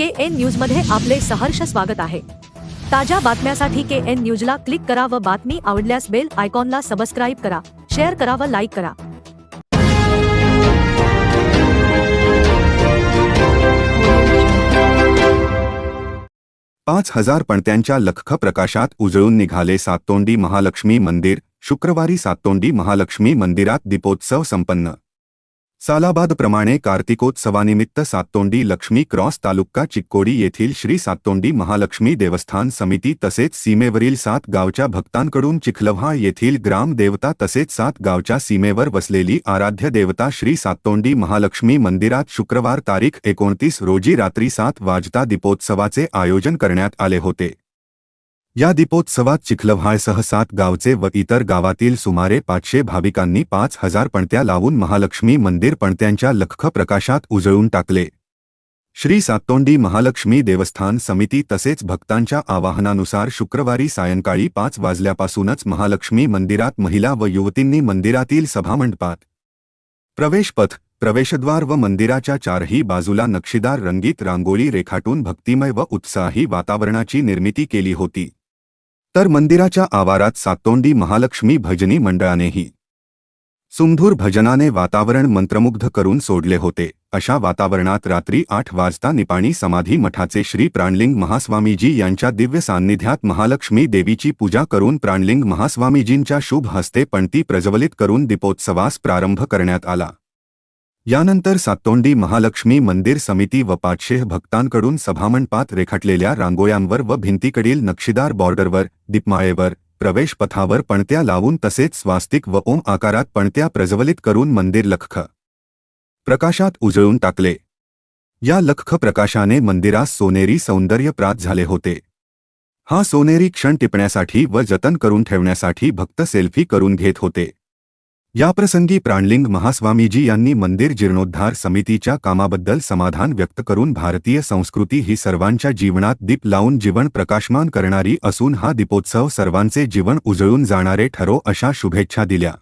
के N news मध्ये आपले सहर्ष स्वागत आहे. ताज्या बातम्यासाठी के एन न्यूजला क्लिक करा व बातमी आवडल्यास बेल आयकॉनला सबस्क्राईब करा, शेअर करा व लाईक करा. पाच हज़ार पणत्यांच्या लख्ख प्रकाशात उजळून निघाले साततोंडी महालक्ष्मी मंदिर, शुक्रवारी साततोंडी महालक्ष्मी मंदिरात दीपोत्सव संपन्न. सालाबादप्रमाणे कार्तिकोत्सवानिमित्त साततोंडी लक्ष्मी क्रॉस तालुका चिक्कोडी येथील श्री साततोंडी महालक्ष्मी देवस्थान समिती तसेच सीमेवरील सात गावच्या भक्तांकडून चिखलव्हा येथील ग्राम देवता तसेच सात गावच्या सीमेवर वसलेली आराध्य देवता श्री साततोंडी महालक्ष्मी मंदिरात शुक्रवार तारीख एकोणतीस रोजी रात्री सात वाजता दीपोत्सवाचे आयोजन करण्यात आले होते. या दीपोत्सवात चिखलव्हाळसह सात गावचे व इतर गावातील सुमारे पाचशे भाविकांनी पाच हजार पणत्या लावून महालक्ष्मी मंदिर पणत्यांच्या लख्ख प्रकाशात उजळून टाकले. श्री सातोंडी महालक्ष्मी देवस्थान समिती तसेच भक्तांच्या आवाहनानुसार शुक्रवारी सायंकाळी पाच वाजल्यापासूनच महालक्ष्मी मंदिरात महिला व युवतींनी मंदिरातील सभामंडपात प्रवेशपथ प्रवेशद्वार व मंदिराच्या चारही बाजूला नक्षीदार रंगीत रांगोळी रेखाटून भक्तिमय व उत्साही वातावरणाची निर्मिती केली होती. तर मंदिराच्या आवारात सातोंडी महालक्ष्मी भजनी मंडळानेही सुमधूर भजनाने वातावरण मंत्रमुग्ध करून सोडले होते. अशा वातावरणात रात्री आठ वाजता निपाणी समाधी मठाचे श्री प्राणलिंग महास्वामीजी यांच्या दिव्य सान्निध्यात महालक्ष्मी देवीची पूजा करून प्राणलिंग महास्वामीजींच्या शुभ हस्ते पणती प्रज्वलित करून दीपोत्सवास प्रारंभ करण्यात आला. यानंतर सातोंडी महालक्ष्मी मंदिर समिती व पाचशेह भक्तांकडून सभामंडपात रेखाटलेल्या रांगोळ्यांवर व भिंतीकडील नक्षीदार बॉर्डरवर दीपमाळेवर प्रवेशपथावर पणत्या लावून तसेच स्वास्तिक व ओम आकारात पणत्या प्रज्वलित करून मंदिर लख्ख प्रकाशात उजळून टाकले. या लख्ख प्रकाशाने मंदिरास सोनेरी सौंदर्य प्राप्त झाले होते. हा सोनेरी क्षण टिपण्यासाठी व जतन करून ठेवण्यासाठी भक्त सेल्फी करून घेत होते. याप्रसंगी प्राणलिंग महास्वामीजी यांनी मंदिर जीर्णोद्धार समितीच्या कामाबद्दल समाधान व्यक्त करून भारतीय संस्कृती ही सर्वांच्या जीवनात दीप लावून जीवन प्रकाशमान करणारी असून हा दीपोत्सव सर्वांचे जीवन उजळून जाणारे ठरो अशा शुभेच्छा दिल्या.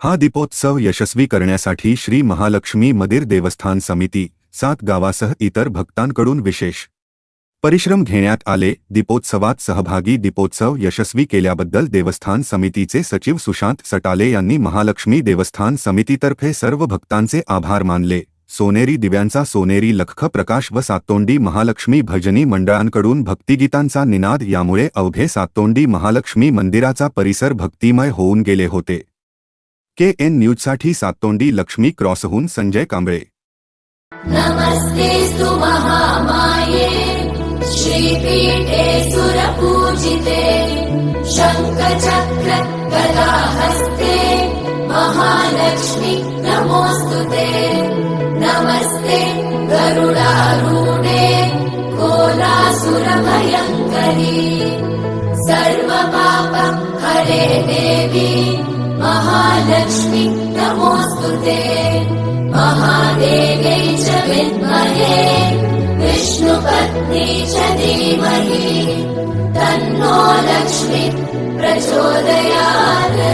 हा दीपोत्सव यशस्वी करण्यासाठी श्री महालक्ष्मी मंदिर देवस्थान समिती सात गावासह इतर भक्तांकडून विशेष परिश्रम घेण्यात आले. दीपोत्सवात सहभागी दीपोत्सव यशस्वी केल्याबद्दल देवस्थान समितीचे सचिव सुशांत सटाले यांनी महालक्ष्मी देवस्थान समितीतर्फे सर्व भक्तांचे आभार मानले. सोनेरी दिव्यांचा सोनेरी लख्ख प्रकाश व सातोंडी महालक्ष्मी भजनी मंडळांकडून भक्तिगीतांचा निनाद यामुळे अवघे सातोंडी महालक्ष्मी मंदिराचा परिसर भक्तिमय होऊन गेले होते. के एन न्यूजसाठी सातोंडी लक्ष्मी क्रॉसहून संजय कांबळे. नमस्तेऽस्तु महामाये श्रीपीठे सुरपूजिते शङ्खचक्र गदाहस्ते महालक्ष्मि नमोऽस्तु ते। नमस्ते गरुडारूढे कोलासुरभयङ्करी। सर्वपाप हरे देवी महालक्ष्मि नमोऽस्तु ते। महादेव्यै च विद्महे विष्णुपत्नी च धीमहि तन्नो लक्ष्मी प्रचोदयात्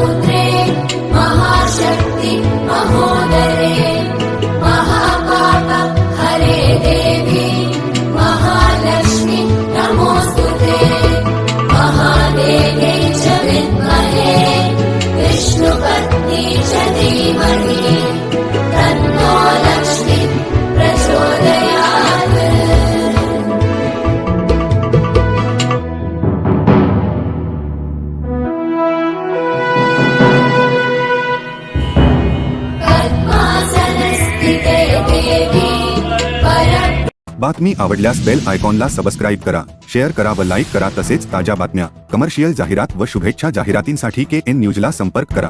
बातमी आवडल्यास बेल आयकॉनला सबस्क्राईब करा शेअर करा व लाईक करा तसेच ताज्या बातम्या कमर्शियल जाहिरात व शुभेच्छा जाहिरातींसाठी के एन न्यूजला संपर्क करा.